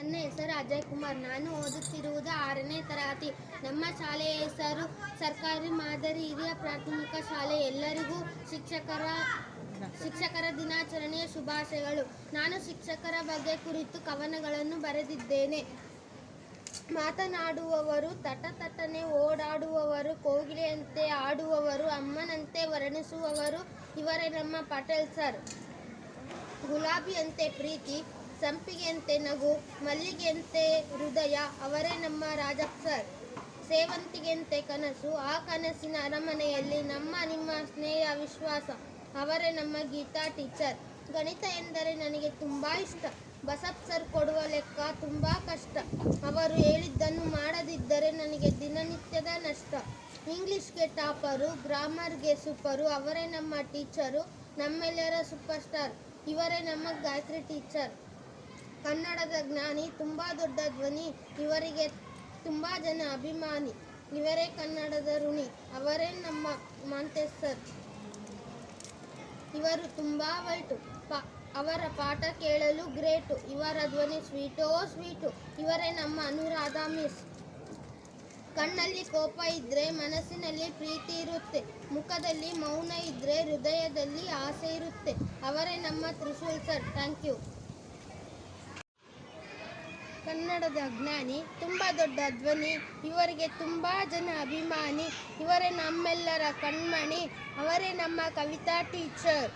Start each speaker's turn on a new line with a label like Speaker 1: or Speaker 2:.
Speaker 1: ನನ್ನ ಹೆಸರು ಅಜಯ್ ಕುಮಾರ್. ನಾನು ಓದುತ್ತಿರುವುದು ಆರನೇ ತರಗತಿ. ನಮ್ಮ ಶಾಲೆಯ ಹೆಸರು ಸರ್ಕಾರಿ ಮಾದರಿ ಹಿರಿಯ ಪ್ರಾಥಮಿಕ ಶಾಲೆ. ಎಲ್ಲರಿಗೂ ಶಿಕ್ಷಕರ ಶಿಕ್ಷಕರ ದಿನಾಚರಣೆಯ ಶುಭಾಶಯಗಳು. ನಾನು ಶಿಕ್ಷಕರ ಬಗ್ಗೆ ಕುರಿತು ಕವನಗಳನ್ನು ಬರೆದಿದ್ದೇನೆ. ಮಾತನಾಡುವವರು, ತಟತಟನೆ ಓಡಾಡುವವರು, ಕೋಗಿಲೆಯಂತೆ ಆಡುವವರು, ಅಮ್ಮನಂತೆ ವರ್ಣಿಸುವವರು, ಇವರೇ ನಮ್ಮ ಪಟೇಲ್ ಸರ್. ಗುಲಾಬಿಯಂತೆ ಪ್ರೀತಿ ಸಂಪಿಗೆಯಂತೆ ನಗು, ಮಲ್ಲಿಗೆಯಂತೆ ಹೃದಯ, ಅವರೇ ನಮ್ಮ ರಾಜಪ್ಸರ್ ಸೇವಂತಿಗೆಯಂತೆ ಕನಸು, ಆ ಕನಸಿನ ಅರಮನೆಯಲ್ಲಿ ನಮ್ಮ, ನಿಮ್ಮ ಸ್ನೇಹ, ವಿಶ್ವಾಸ, ಅವರೇ ನಮ್ಮ ಗೀತಾ ಟೀಚರ್. ಗಣಿತ ಎಂದರೆ ನನಗೆ ತುಂಬ ಇಷ್ಟ. ಬಸಪ್ ಸರ್ ಕೊಡುವ ಲೆಕ್ಕ ತುಂಬ ಕಷ್ಟ. ಅವರು ಹೇಳಿದ್ದನ್ನು ಮಾಡದಿದ್ದರೆ ನನಗೆ ದಿನನಿತ್ಯದ ನಷ್ಟ. ಇಂಗ್ಲಿಷ್ಗೆ ಟಾಪರು, ಗ್ರಾಮರ್ಗೆ ಸೂಪರು, ಅವರೇ ನಮ್ಮ ಟೀಚರು, ನಮ್ಮೆಲ್ಲರ ಸೂಪರ್ ಸ್ಟಾರ್. ಇವರೇ ನಮ್ಮ ಗಾಯತ್ರಿ ಟೀಚರ್. ಕನ್ನಡದ ಜ್ಞಾನಿ, ತುಂಬ ದೊಡ್ಡ ಧ್ವನಿ, ಇವರಿಗೆ ತುಂಬ ಜನ ಅಭಿಮಾನಿ. ಇವರೇ ಕನ್ನಡದ ಋಣಿ, ಅವರೇ ನಮ್ಮ ಮಾಂತೇಶ್ ಸರ್ ಇವರು ತುಂಬ ವೈಟು. ಪ, ಅವರ ಪಾಠ ಕೇಳಲು ಗ್ರೇಟು. ಇವರ ಧ್ವನಿ ಸ್ವೀಟೋ ಸ್ವೀಟು. ಇವರೇ ನಮ್ಮ ಅನುರಾಧ ಮಿಸ್. ಕಣ್ಣಲ್ಲಿ ಕೋಪ ಇದ್ರೆ ಮನಸ್ಸಿನಲ್ಲಿ ಪ್ರೀತಿ ಇರುತ್ತೆ. ಮುಖದಲ್ಲಿ ಮೌನ ಇದ್ರೆ ಹೃದಯದಲ್ಲಿ ಆಸೆ ಇರುತ್ತೆ. ಅವರೇ ನಮ್ಮ ತ್ರಿಶೂಲ್ ಸರ್. Thank you. ಕನ್ನಡದ ಜ್ಞಾನಿ ತುಂಬ ದೊಡ್ಡ ಧ್ವನಿ ಇವರಿಗೆ ತುಂಬ ಜನ ಅಭಿಮಾನಿ, ಇವರೇ ನಮ್ಮೆಲ್ಲರ ಕಣ್ಮಣಿ, ಅವರೇ ನಮ್ಮ ಕವಿತಾ ಟೀಚರ್